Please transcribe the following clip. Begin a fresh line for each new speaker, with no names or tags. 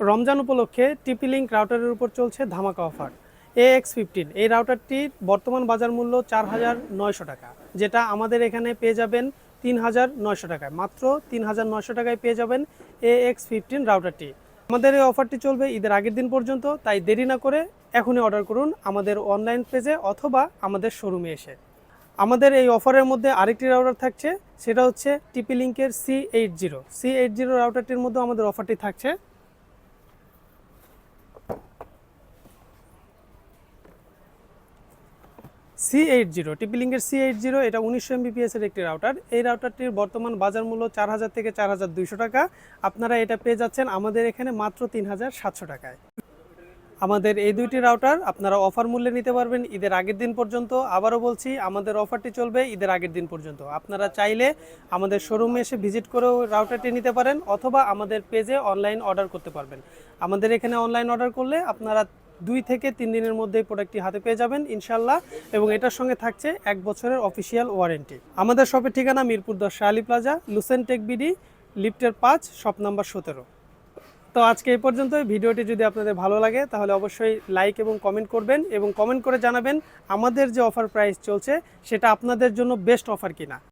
রমজান উপলক্ষে টিপি লিঙ্ক রাউটারের উপর চলছে ধামাকা অফার। এ এক্স ফিফটিন, এই রাউটারটির বর্তমান বাজার মূল্য চার হাজার নয়শো টাকা, যেটা আমাদের এখানে পেয়ে যাবেন তিন হাজার নয়শো টাকায়। মাত্র তিন হাজার নয়শো টাকায় পেয়ে যাবেন এ এক্স ফিফটিন রাউটারটি। আমাদের এই অফারটি চলবে ঈদের আগের দিন পর্যন্ত, তাই দেরি না করে এখনই অর্ডার করুন আমাদের অনলাইন পেজে অথবা আমাদের শোরুমে এসে। আমাদের এই অফারের মধ্যে আরেকটি রাউটার থাকছে, সেটা হচ্ছে টিপি লিঙ্কের C eight zero. C eight zero রাউটারটির মধ্যে আমাদের অফারটি থাকছে। সি এইট জিরো টিপি লিঙ্কের সি এইট জিরো এটা উনিশশো এমবিপিএস এর একটি রাউটার এই রাউটারটির বর্তমান বাজার মূল্য চার হাজার থেকে চার হাজার দুইশো টাকা। আপনারা এটা পেয়ে যাচ্ছেন আমাদের এখানে মাত্র তিন হাজার সাতশো টাকায়। আমাদের এই দুইটি রাউটার আপনারা অফার মূল্যে নিতে পারবেন ঈদের আগের দিন পর্যন্ত। আবারও বলছি, আমাদের অফারটি চলবে ঈদের আগের দিন পর্যন্ত। আপনারা চাইলে আমাদের শোরুমে এসে ভিজিট করেও রাউটারটি নিতে পারেন, অথবা আমাদের পেজে অনলাইন অর্ডার করতে পারবেন। আমাদের এখানে অনলাইন অর্ডার করলে আপনারা দুই থেকে তিন দিনের মধ্যে প্রোডাক্টটি হাতে পেয়ে যাবেন ইনশাল্লাহ এবং এটার সঙ্গে থাকছে এক বছরের অফিসিয়াল ওয়ারেন্টি আমাদের শপের ঠিকানা মিরপুর দশ শাহালি প্লাজা লুসেন টেক বিডি লিফটের পাঁচ শপ নাম্বার সতেরো। তো আজকে এই পর্যন্তই। ভিডিওটি যদি আপনাদের ভালো লাগে, তাহলে অবশ্যই লাইক এবং কমেন্ট করবেন এবং কমেন্ট করে জানাবেন আমাদের যে অফার প্রাইস চলছে, সেটা আপনাদের জন্য বেস্ট অফার কিনা।